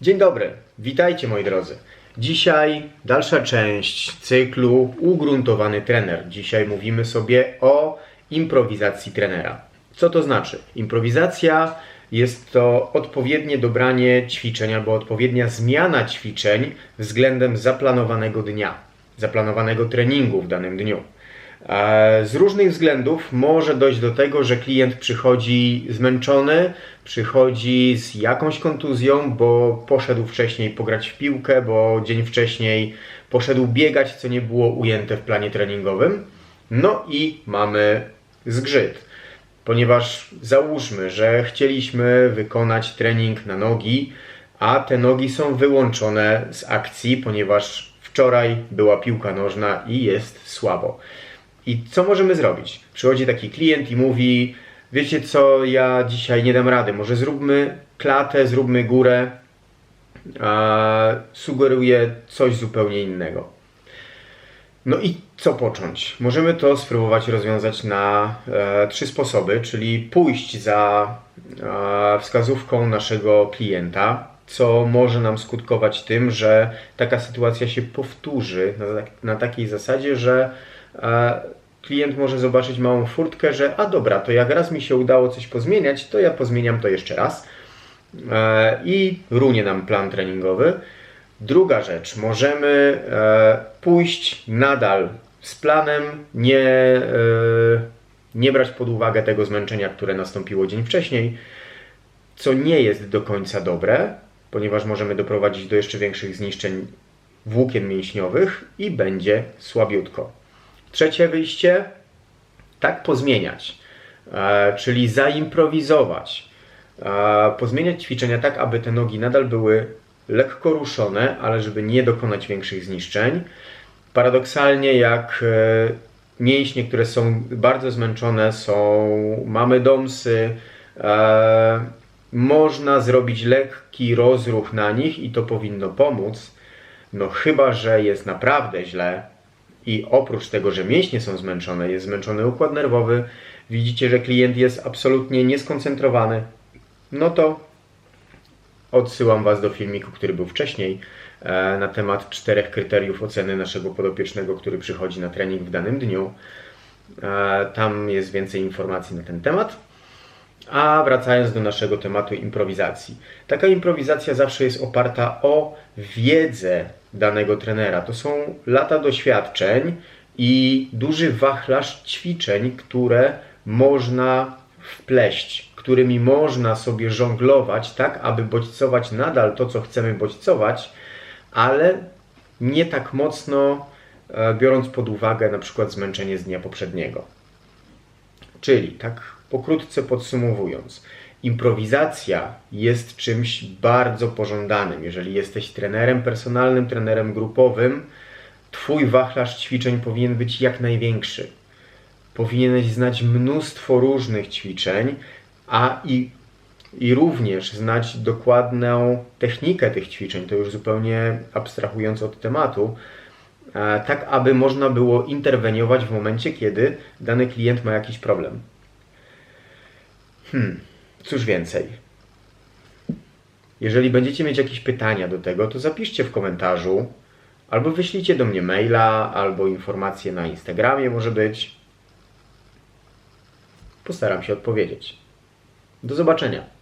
Dzień dobry, witajcie moi drodzy. Dzisiaj dalsza część cyklu Ugruntowany trener. Dzisiaj mówimy sobie o improwizacji trenera. Co to znaczy? Improwizacja jest to odpowiednie dobranie ćwiczeń albo odpowiednia zmiana ćwiczeń względem zaplanowanego dnia, zaplanowanego treningu w danym dniu. E, Z różnych względów może dojść do tego, że klient przychodzi zmęczony, przychodzi z jakąś kontuzją, bo poszedł wcześniej pograć w piłkę, bo dzień wcześniej poszedł biegać, co nie było ujęte w planie treningowym. No i mamy zgrzyt, ponieważ załóżmy, że chcieliśmy wykonać trening na nogi, a te nogi są wyłączone z akcji, ponieważ wczoraj była piłka nożna i jest słabo. I co możemy zrobić? Przychodzi taki klient i mówi: Wiecie co, ja dzisiaj nie dam rady, może zróbmy klatę, zróbmy górę. A, sugeruję coś zupełnie innego. No i co począć? Możemy to spróbować rozwiązać na e, trzy sposoby, czyli pójść za e, wskazówką naszego klienta, co może nam skutkować tym, że taka sytuacja się powtórzy na, na takiej zasadzie, że e, klient może zobaczyć małą furtkę, że a dobra, to jak raz mi się udało coś pozmieniać, to ja pozmieniam to jeszcze raz e, i runie nam plan treningowy. Druga rzecz, możemy e, pójść nadal z planem, nie, e, nie brać pod uwagę tego zmęczenia, które nastąpiło dzień wcześniej, co nie jest do końca dobre, ponieważ możemy doprowadzić do jeszcze większych zniszczeń włókien mięśniowych i będzie słabiutko. Trzecie wyjście, tak pozmieniać, e, czyli zaimprowizować, e, pozmieniać ćwiczenia tak, aby te nogi nadal były lekko ruszone, ale żeby nie dokonać większych zniszczeń. Paradoksalnie, jak e, mięśnie, które są bardzo zmęczone, są, mamy domsy, e, można zrobić lekki rozruch na nich i to powinno pomóc. No chyba, że jest naprawdę źle i oprócz tego, że mięśnie są zmęczone, jest zmęczony układ nerwowy, widzicie, że klient jest absolutnie nieskoncentrowany, no to odsyłam Was do filmiku, który był wcześniej e, na temat czterech kryteriów oceny naszego podopiecznego, który przychodzi na trening w danym dniu. E, Tam jest więcej informacji na ten temat. A wracając do naszego tematu improwizacji. Taka improwizacja zawsze jest oparta o wiedzę danego trenera. To są lata doświadczeń i duży wachlarz ćwiczeń, które można wpleść, którymi można sobie żonglować, tak aby bodźcować nadal to, co chcemy bodźcować, ale nie tak mocno e, biorąc pod uwagę na przykład zmęczenie z dnia poprzedniego. Czyli, tak pokrótce podsumowując, improwizacja jest czymś bardzo pożądanym. Jeżeli jesteś trenerem personalnym, trenerem grupowym, Twój wachlarz ćwiczeń powinien być jak największy. Powinieneś znać mnóstwo różnych ćwiczeń, a i, i również znać dokładną technikę tych ćwiczeń, to już zupełnie abstrahując od tematu, e, tak aby można było interweniować w momencie, kiedy dany klient ma jakiś problem. Hmm, cóż więcej. Jeżeli będziecie mieć jakieś pytania do tego, to zapiszcie w komentarzu, albo wyślijcie do mnie maila, albo informacje na Instagramie może być. Postaram się odpowiedzieć. Do zobaczenia.